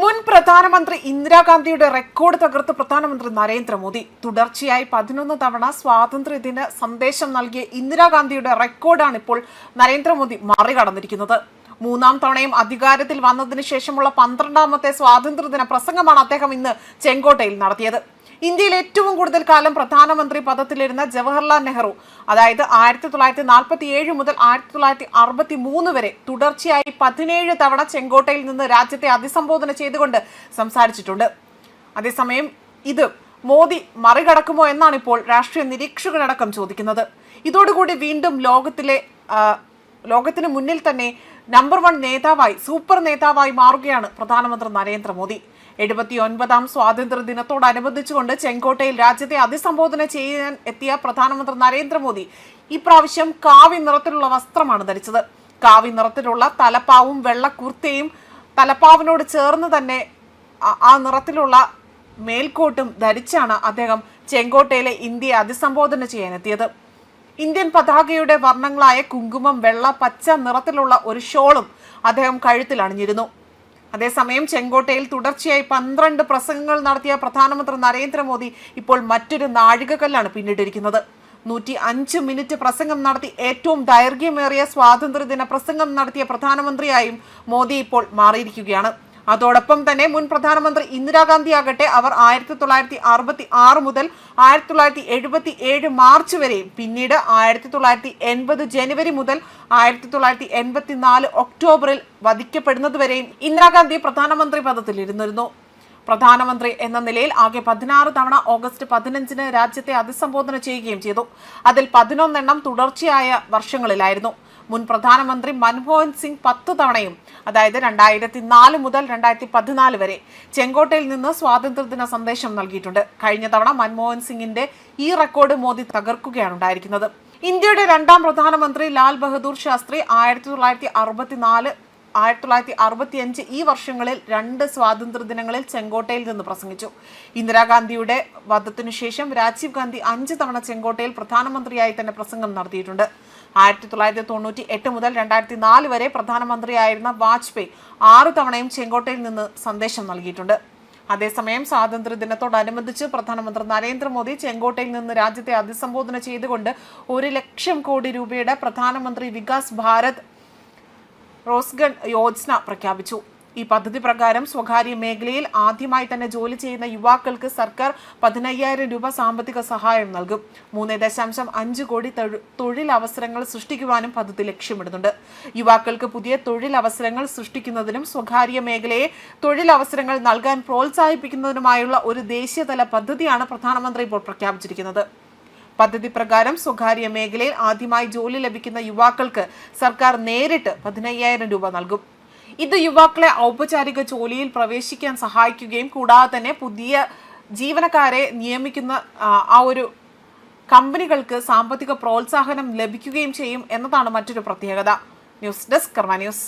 മുൻ പ്രധാനമന്ത്രി ഇന്ദിരാഗാന്ധിയുടെ റെക്കോർഡ് തകർത്ത് പ്രധാനമന്ത്രി നരേന്ദ്രമോദി. തുടർച്ചയായി പതിനൊന്ന് തവണ സ്വാതന്ത്ര്യദിന സന്ദേശം നൽകിയ ഇന്ദിരാഗാന്ധിയുടെ റെക്കോർഡാണ് ഇപ്പോൾ നരേന്ദ്രമോദി മറികടന്നിരിക്കുന്നത്. മൂന്നാം തവണയും അധികാരത്തിൽ വന്നതിന് ശേഷമുള്ള പന്ത്രണ്ടാമത്തെ സ്വാതന്ത്ര്യദിന പ്രസംഗമാണ് അദ്ദേഹം ഇന്ന് ചെങ്കോട്ടയിൽ നടത്തിയത്. ഇന്ത്യയിൽ ഏറ്റവും കൂടുതൽ കാലം പ്രധാനമന്ത്രി പദത്തിലിരുന്ന ജവഹർലാൽ നെഹ്റു അതായത് ആയിരത്തി തൊള്ളായിരത്തി നാൽപ്പത്തി ഏഴ് മുതൽ ആയിരത്തി തൊള്ളായിരത്തി അറുപത്തി മൂന്ന് വരെ തുടർച്ചയായി പതിനേഴ് തവണ ചെങ്കോട്ടയിൽ നിന്ന് രാജ്യത്തെ അഭിസംബോധന ചെയ്തുകൊണ്ട് സംസാരിച്ചിട്ടുണ്ട്. അതേസമയം ഇത് മോദി മറികടക്കുമോ എന്നാണ് ഇപ്പോൾ രാഷ്ട്രീയ നിരീക്ഷകരടക്കം ചോദിക്കുന്നത്. ഇതോടുകൂടി വീണ്ടും ലോകത്തിലെ ലോകത്തിന് മുന്നിൽ തന്നെ നമ്പർ വൺ നേതാവായി സൂപ്പർ നേതാവായി മാറുകയാണ് പ്രധാനമന്ത്രി നരേന്ദ്രമോദി. എഴുപത്തി ഒൻപതാം സ്വാതന്ത്ര്യ ദിനത്തോടനുബന്ധിച്ചുകൊണ്ട് ചെങ്കോട്ടയിൽ രാജ്യത്തെ അഭിസംബോധന ചെയ്യാൻ എത്തിയ പ്രധാനമന്ത്രി നരേന്ദ്രമോദി ഇപ്രാവശ്യം കാവി നിറത്തിലുള്ള വസ്ത്രമാണ് ധരിച്ചത്. കാവി നിറത്തിലുള്ള തലപ്പാവും വെള്ളക്കുർത്തയും തലപ്പാവിനോട് ചേർന്ന് തന്നെ ആ- നിറത്തിലുള്ള മേൽക്കോട്ടും ധരിച്ചാണ് അദ്ദേഹം ചെങ്കോട്ടയിലെ ഇന്ത്യയെ അഭിസംബോധന ചെയ്യാനെത്തിയത് ഇന്ത്യൻ പതാകയുടെ വർണങ്ങളായ കുങ്കുമം വെള്ള പച്ച നിറത്തിലുള്ള ഒരു ഷോളും അദ്ദേഹം കഴുത്തിൽ അണിഞ്ഞിരുന്നു അതേസമയം ചെങ്കോട്ടയിൽ തുടർച്ചയായി പന്ത്രണ്ട് പ്രസംഗങ്ങൾ നടത്തിയ പ്രധാനമന്ത്രി നരേന്ദ്രമോദി ഇപ്പോൾ മറ്റൊരു നാഴികക്കല്ലാണ് പിന്നിട്ടിരിക്കുന്നത്. നൂറ്റി അഞ്ച് മിനിറ്റ് പ്രസംഗം നടത്തി ഏറ്റവും ദൈർഘ്യമേറിയ സ്വാതന്ത്ര്യദിന പ്രസംഗം നടത്തിയ പ്രധാനമന്ത്രിയായും മോദി ഇപ്പോൾ മാറിയിരിക്കുകയാണ്. അതോടൊപ്പം തന്നെ മുൻ പ്രധാനമന്ത്രി ഇന്ദിരാഗാന്ധി ആകട്ടെ അവർ ആയിരത്തി തൊള്ളായിരത്തി അറുപത്തി ആറ് മുതൽ ആയിരത്തി തൊള്ളായിരത്തി എഴുപത്തി ഏഴ് മാർച്ച് വരെയും പിന്നീട് ആയിരത്തി തൊള്ളായിരത്തി എൺപത് ജനുവരി മുതൽ ആയിരത്തി തൊള്ളായിരത്തി എൺപത്തി നാല് ഒക്ടോബറിൽ വധിക്കപ്പെടുന്നത് വരെയും ഇന്ദിരാഗാന്ധി പ്രധാനമന്ത്രി പദത്തിൽ ഇരുന്നിരുന്നു പ്രധാനമന്ത്രി എന്ന നിലയിൽ ആകെ പതിനാറ് തവണ ഓഗസ്റ്റ് പതിനഞ്ചിന് രാജ്യത്തെ അഭിസംബോധന ചെയ്യുകയും ചെയ്തു. അതിൽ പതിനൊന്നെണ്ണം തുടർച്ചയായ വർഷങ്ങളിലായിരുന്നു. മുൻ പ്രധാനമന്ത്രി മൻമോഹൻ സിംഗ് പത്ത് തവണയും അതായത് രണ്ടായിരത്തി നാല് മുതൽ രണ്ടായിരത്തി പതിനാല് വരെ ചെങ്കോട്ടയിൽ നിന്ന് സ്വാതന്ത്ര്യദിന സന്ദേശം നൽകിയിട്ടുണ്ട്. കഴിഞ്ഞ തവണ മൻമോഹൻ സിംഗിന്റെ ഈ റെക്കോർഡ് മോദി തകർക്കുകയാണ് ഉണ്ടായിരിക്കുന്നത്. ഇന്ത്യയുടെ രണ്ടാം പ്രധാനമന്ത്രി ലാൽ ബഹദൂർ ശാസ്ത്രി ആയിരത്തി തൊള്ളായിരത്തി അറുപത്തിനാല് ആയിരത്തി തൊള്ളായിരത്തി അറുപത്തിയഞ്ച് ഈ വർഷങ്ങളിൽ രണ്ട് സ്വാതന്ത്ര്യ ദിനങ്ങളിൽ ചെങ്കോട്ടയിൽ നിന്ന് പ്രസംഗിച്ചു. ഇന്ദിരാഗാന്ധിയുടെ വധത്തിനു ശേഷം രാജീവ് ഗാന്ധി അഞ്ച് തവണ ചെങ്കോട്ടയിൽ പ്രധാനമന്ത്രിയായി തന്നെ പ്രസംഗം നടത്തിയിട്ടുണ്ട്. ആയിരത്തി തൊള്ളായിരത്തി തൊണ്ണൂറ്റി എട്ട് മുതൽ രണ്ടായിരത്തി നാല് വരെ പ്രധാനമന്ത്രിയായിരുന്ന വാജ്പേയി ആറ് തവണയും ചെങ്കോട്ടയിൽ നിന്ന് സന്ദേശം നൽകിയിട്ടുണ്ട്. അതേസമയം സ്വാതന്ത്ര്യ ദിനത്തോടനുബന്ധിച്ച് പ്രധാനമന്ത്രി നരേന്ദ്രമോദി ചെങ്കോട്ടയിൽ നിന്ന് രാജ്യത്തെ അഭിസംബോധന ചെയ്തുകൊണ്ട് ഒരു ലക്ഷം കോടി രൂപയുടെ പ്രധാനമന്ത്രി വികാസ് ഭാരത് റോസ്ഗൺ യോജന പ്രഖ്യാപിച്ചു. ഈ പദ്ധതി പ്രകാരം സ്വകാര്യ മേഖലയിൽ ആദ്യമായി തന്നെ ജോലി ചെയ്യുന്ന യുവാക്കൾക്ക് സർക്കാർ പതിനയ്യായിരം രൂപ സാമ്പത്തിക സഹായം നൽകും. മൂന്ന് ദശാംശം അഞ്ച് കോടി തൊഴിലവസരങ്ങൾ സൃഷ്ടിക്കുവാനും പദ്ധതി ലക്ഷ്യമിടുന്നുണ്ട്. യുവാക്കൾക്ക് പുതിയ തൊഴിലവസരങ്ങൾ സൃഷ്ടിക്കുന്നതിനും സ്വകാര്യ മേഖലയെ തൊഴിലവസരങ്ങൾ നൽകാൻ പ്രോത്സാഹിപ്പിക്കുന്നതിനുമായുള്ള ഒരു ദേശീയതല പദ്ധതിയാണ് പ്രധാനമന്ത്രി ഇപ്പോൾ പ്രഖ്യാപിച്ചിരിക്കുന്നത്. പദ്ധതി പ്രകാരം സ്വകാര്യ മേഖലയിൽ ആദ്യമായി ജോലി ലഭിക്കുന്ന യുവാക്കൾക്ക് സർക്കാർ നേരിട്ട് പതിനയ്യായിരം രൂപ നൽകും. ഇത് യുവാക്കളെ ഔപചാരിക ജോലിയിൽ പ്രവേശിക്കാൻ സഹായിക്കുകയും കൂടാതെ തന്നെ പുതിയ ജീവനക്കാരെ നിയമിക്കുന്ന ആ, ഒരു കമ്പനികൾക്ക് സാമ്പത്തിക പ്രോത്സാഹനം ലഭിക്കുകയും ചെയ്യും എന്നതാണ് മറ്റൊരു പ്രത്യേകത. News desk Karma news.